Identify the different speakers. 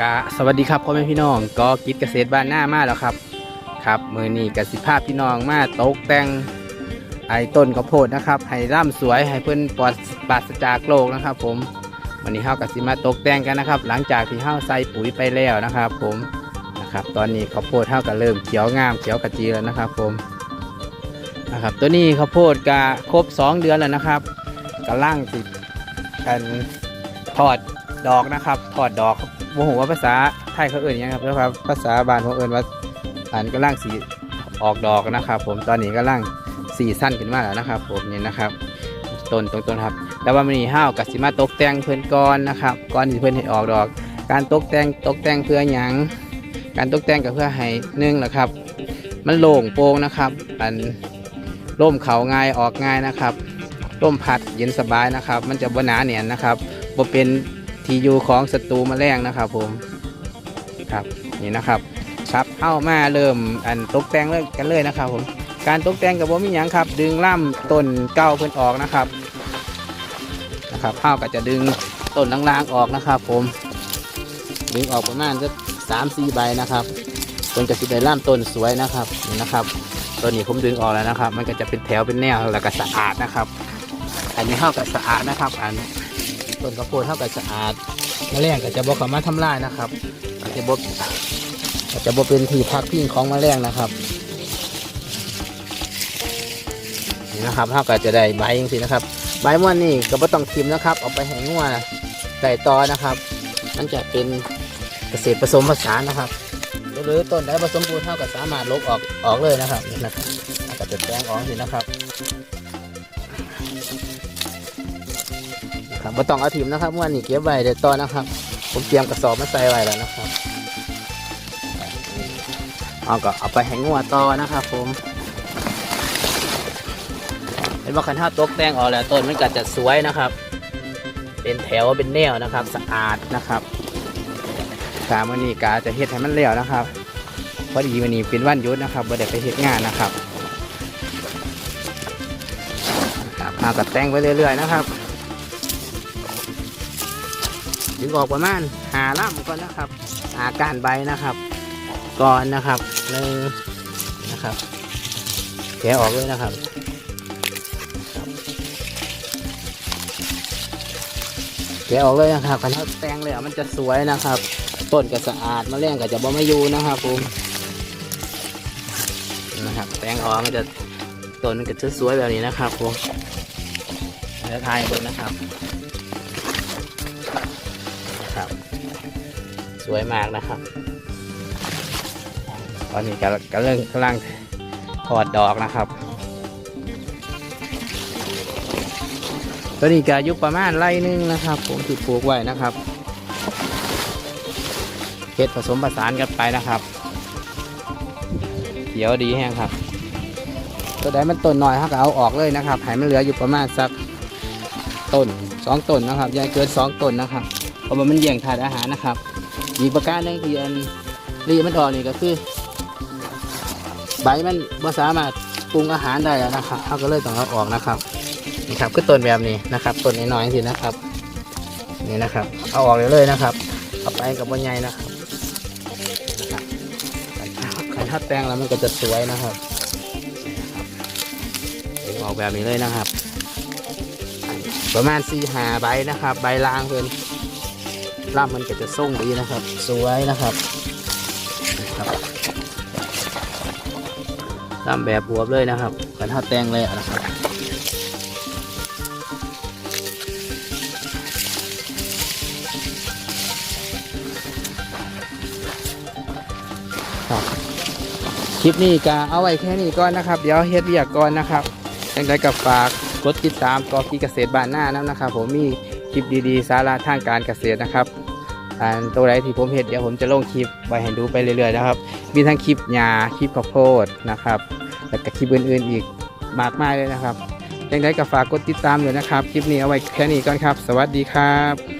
Speaker 1: กะสวัสดีครับพ่อแม่พี่น้องก็กิจเกษตรบ้านหน้ามาแล้วครับ ครับมือนี้กสิภาพพี่น้องมาตกแต่งไอ้ต้นข้าวโพดนะครับให้ร่ำสวยให้เพื่อนปลอดปราศจากโรคนะครับ ผมวันนี้เฮากสิมาตกแต่งกันนะครับ หลังจากที่เฮาใส่ปุ๋ยไปแล้วนะครับ ผมนะครับ ตอนนี้ข้าวโพดเฮาก็เริ่มเขียวงามเขียวกระจีแล้วนะครับ ผมนะครับ ตัวนี้ข้าวโพดกะครบ 2 เดือนแล้วนะครับกำลังติดกันทอด ดอกนะครับทอดดอกโมโหว่าภาษาไทยเขาเอ่ยยังครับแล้วครับ ภาษาบ้านเขาเอ่ยว่าอันกำลังสีออกดอกนะครับ ผมตอนนี้กำลังสีสั้นขึ้นมาแล้วนะครับ ผมนี่นะครับต้นตรงต้นครับ แต่ว่ามันมีห้าวกับสิมาตกแต่งเพื่อนก้อนนะครับก้อนที่เพื่อนให้ออกดอก การตกแต่งตกแต่งเพื่อหยังการตกแต่งก็เพื่อให้นึ่งนะครับ มันโล่งโปร่งนะครับอันร่มเขาง่ายออกง่ายนะครับร่มพัดเย็นสบายนะครับ มันจะบหนาเนียนนะครับบ่เป็น ที่อยู่ของศัตรูมแมลงนะครับผมครับนี่นะครับครับเข้ามาเริ่มอันตกแต่งเลยกันเลยนะครับ ผมการตกแต่งกับว่ามีหยังครับ ดึงล่ำต้นเก้าเพื่อนออกนะครับนะครับข้าวก็จะดึงต้นล่างๆออกนะครับ ผมดึงออกประมาณสักสามสี่ใบนะครับต้นจะสิได้ล่ำต้นสวยนะครับนี่นะครับต้นนี้ผมดึงออกแล้วนะครับ มันก็จะเป็นแถวเป็นแนวแล้วก็สะอาดนะครับ อันนี้เท่ากับสะอาดนะครับ อัน ต้นกระโพดเท่ากับสะอาดแมลงก็จะบอกเขามาทำลายนะครับก็จจะบอกก็จะบอกเป็นที่พักพิงของแมลงนะครับนี่นะครับเท่ากับจะได้ใบจริงๆนะครับ ใบม่วนนี่ก็ไม่ต้องทิมนะครับเอาไปให้งัวใส่ตอนะครับ มันจะเป็นเกษตรผสมผสานนะครับหรือต้นใดผสมปูเท่ากับสามารถลบออกออกเลยนะครับนี่นะครับก็จะแตงออกสินะครับ ม่ต้องเอาทิมนะครับม่วนนี่เก็บไว้เดี๋ยวตอนะครับ ผมเตรียมกระสอบมาใส่ไว้แล้วนะครับเอาก็เอาไปให้งัวต่อนะครับผมเห็นว่าคันท่าตกแต่งออกแล้วต้นมันก็จะสวยนะครับ เป็นแถวเป็นแนวนะครับ สะอาดนะครับกามื่อนี้กาจะเฮ็ดให้มันเลี้ยวนะครับพอดีวันนี้เป็นวันยุดนะครับบ่ได้ไปเฮ็ดงานนะครับครับเอากับแต่งไปเรื่อยๆนะครับ ดึงออกประมาณหาล่ำก่อนนะครับหาการใบนะครับ ก่อนนะครับหนึ่งนะครับแกะออกเลยนะครับแกะออกเลยนะครับคันถ้าแตงเลยอะมันจะสวยนะครับ ต้นก็สะอาดมะแรงก็จะบ่มาอยู่นะครับผมนะครับแตงออกมันจะต้นมันก็จะสวยแบบนี้นะครับผมแล้วทายบนนะครับ วยมากนะครับ ตอนนี้กำลังกำลังกำลังถอดดอกนะครับ ตัวนี้ก็อายุประมาณไร่นึงนะครับ ผมที่ปลูกไว้นะครับเห็ดผสมผสานกันไปนะครับเขียวดีแห้งครับตัวใดมันต้นหน่อยครับก็เอาออกเลยนะครับให้มันเหลืออยู่ประมาณสักต้นสองต้นนะครับยังเกินสองต้นนะครับ ราะว่ามันเยี่ยงถาดอาหารนะครับ อีกประการหนึ่งที่อันรีมันออกนี่ก็คือ ใบมันไม่สามารถปรุงอาหารได้แล้วนะครับเขาก็เลยต้องเอาออกนะครับนี่ครับคือต้นแบบนี้นะครับต้นน้อยๆสินะครับ นี่นะครับ เอาออกเลยเลยนะครับ เอาไปกับบนใหญ่นะครับนะครับขันทัดแตงแล้วมันก็จะสวยนะครับนี่ครับออกแบบนี้เลยนะครับ ประมาณสี่หาใบนะครับ ใบลางเพื่อน ล่ำมันก็จะส่งดีนะครับ สวยนะครับนะครับล่ำแบบบวบเลยนะครับขันทัดแตงเลยนะครับครับคลิปนี้ก็เอาไว้แค่นี้ก่อนนะครับ เดี๋ยวเฮ็ดเรียกก่อนนะครับยังไงกับฝากกดติดตามกอกีเกษตรบ้านหน้าน้ำนะครับ ผมมี คลิปดีๆ สาระทางการเกษตรนะครับอันตัวไหนที่ผมเห็นเดี๋ยวผมจะลงคลิปไว้ให้ดูไปเรื่อยๆนะครับ มีทั้งคลิปหญ้าคลิปข้าวโพดนะครับแล้วก็คลิปอื่นๆอีกมากมายเลยนะครับยังไงก็ฝากกดติดตามด้วยนะครับ คลิปนี้เอาไว้แค่นี้ก่อนครับ สวัสดีครับ